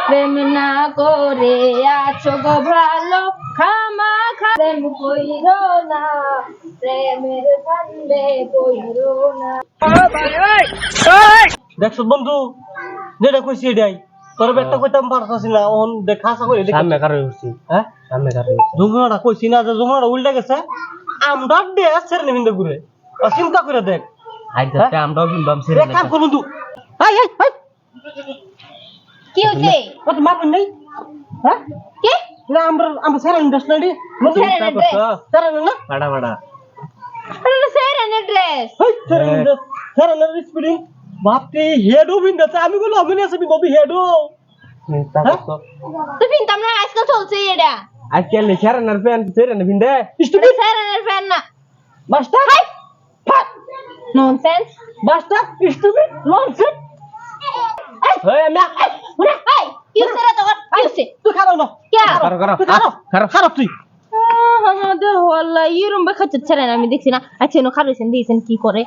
প্রেম না করে আছো গো ভালো খামা প্রেম কইরো না প্রেমের ফান্দে কইরো না দেখছ বন্ধু যেটা কইছি এটাই। তোর একটা কইতাম পারতাছি না ওহন দেখা আসা করে দেখি। সামনে কারও উঠছি হ্যাঁ? সামনে কারও উঠছি জুমড়াটা কইছি না যে জুমড়াটা উল্টা গেছে। আমরা দে ছেড়ে নেবেন ঘুরে। চিন্তা করে দেখ। আই যাতে আমরাও কিনবাম সেরে এক কাম কর বন্ধু হাই হাই হাই কি হইছে ও তো মারবেন নাই। হ্যাঁ? কি? না আমরা আমরা ছেড়ে নিন ছেড়ে নেন রে। ছেড়ে নিন না? বাড়া বাড়া এটা সেরেনের ড্রেস ছেড়ে নিন ছেড়ে নিন স্পিডিং বাপরে হেড ওবিন দাতে আমি বলি আছে বি হেড ও। আজকাল চলছে এটা। আজকাল সেরে নার ফ্যান সেরে না ভিন্দে এটা সেরেনের ফ্যান না। Master fuck nonsense master stupid nonsense ওই আমি ওরে হাই! কি হইছে রে তোর? কি হইছে তুই খারাপ না কি? তুই খারাপ। খারাপ। খারাপ তুই। আমাদের হল্লা ইরম বেখাচ্ছে ছেড়ে না আমি দেখছি না। আচ্ছা এনো খারইছেন দিয়েছেন কি করে?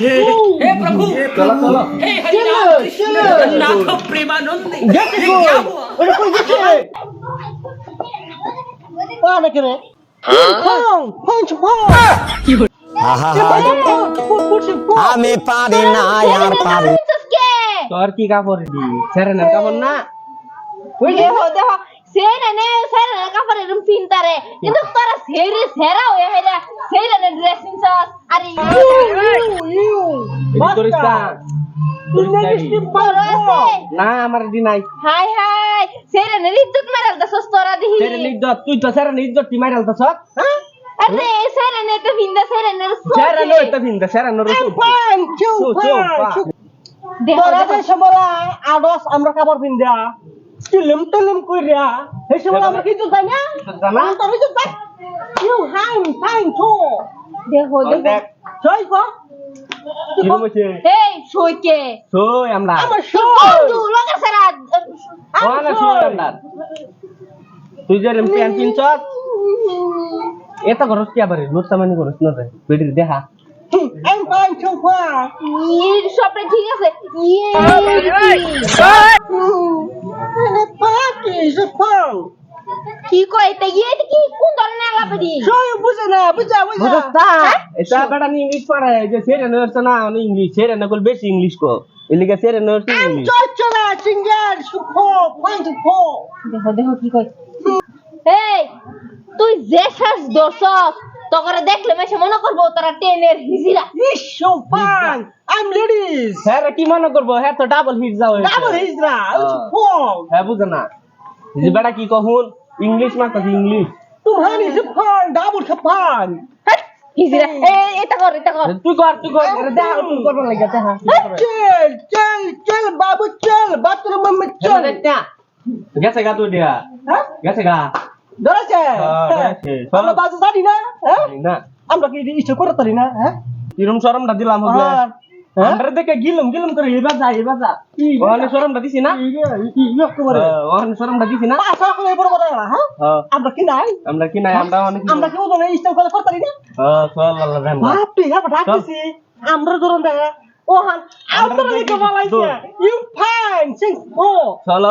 हे प्रभु हे हरिनाम कृष्ण जगन्नाथ प्रेमानंद গেছে ये কই क्या हुआ ওরে কই গেছে ও না করে ফং ফং ফং আমি পারি না আর পারি কে তোর কি কাপড় দি সেরে নার কাপড় না দেহ দেহ সেরে নে সেরে নে কাপড় এরম পিনতারে কিন্তু তোরা সেরে সেরা হয়ে হেরা সেরে নে ড্রেসিং সস আরে এটি করিস না না না আমার দি নাই। হাই হাই সেরে নে ইজ্জত মারাল দছস তোরা দিহি সেরে ইজ্জত তুই তো সেরে ইজ্জত টি আরে নে তো পিন্দা সেরে নে সেরে নই তো ভিন্দে সেরে নর ফাং চু ফাং দেহ তোরা যে সময় আডস আমরা কাপড় পিন্দা টিলিম টিলিম কইরা এই সময় আমরা কিছু জানি? জানা তোর কিছু জানি ইউ হাং ফাং চু দেহ দেহ দেখ জয় গো। কি এই সইকে সই আমরা। আমার বন্ধু লগা সারা। সই। আমরা। তুই যে এটা করস কি আবার লুটসামানি না রে? বেডির দেখা সবটা ঠিক আছে। ইয়ে। পাকি যে ফাং কি এটা ইয়ে এটা কি কোন ধরনের আলাপি জয় বুঝে না বুঝা বুঝা। বুঝতা এটা বেটা নি ইংলিশ যে সেরে নরছ না অন ইংলিশ সেরে না কল বেশি ইংলিশ কো। এলিগে সেরে নরছ ইংলিশ। চলা চিঙ্গার সুখো ফাং ফো দেখো দেখো কি কয়। এই তুই যে শ্বাস দর্শক তকরে দেখলে মেশে মনে করব তারা টেনের হিজিরা। ইশো ফাং আইম লেডিস হ্যাঁ রে, কি মনে করব? হ্যাঁ তো ডাবল হিট যাও ডাবল হিজরা হ্যাঁ বুঝে না। বেটা কি কহুন? ইংলিশ মারতাছি ইংলিশ তুমহান ইজ ফান ডাবল খাপান কিজিরা এ এটা কর এটা কর। তুই কর তুই কর। দা তুই করব লাগা দা চল চল চল বাবু চল বাথরুম মে চল। গেছে গা হ্যাঁ? হ্যাঁ, হ্যাঁ। আমরা কি ইচ্ছা করতে না এরকম শরমটা দিলাম হ্যাঁ আমরা দেখে গিলম গিলম করে এবার যা এবার যা ওখানে সরমটা দিছি না? হ্যাঁ, ওখানে সরমটা দিছি না? পাঁচ করে বড় কথা না হ্যাঁ? হ্যাঁ, আমরা কি নাই? আমরা কি নাই আমরা অনেক আমরা কি ওজন ইচ্ছে করে করতে পারি না? হ্যাঁ চল আল্লাহ রাম বাপ রে হ্যাঁ ডাকতেছি। আমরা ধরুন দেখা ওহান আমরা লিখে বলাইছে ইউ ফাইন সিং ও চলো।